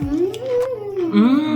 음. 음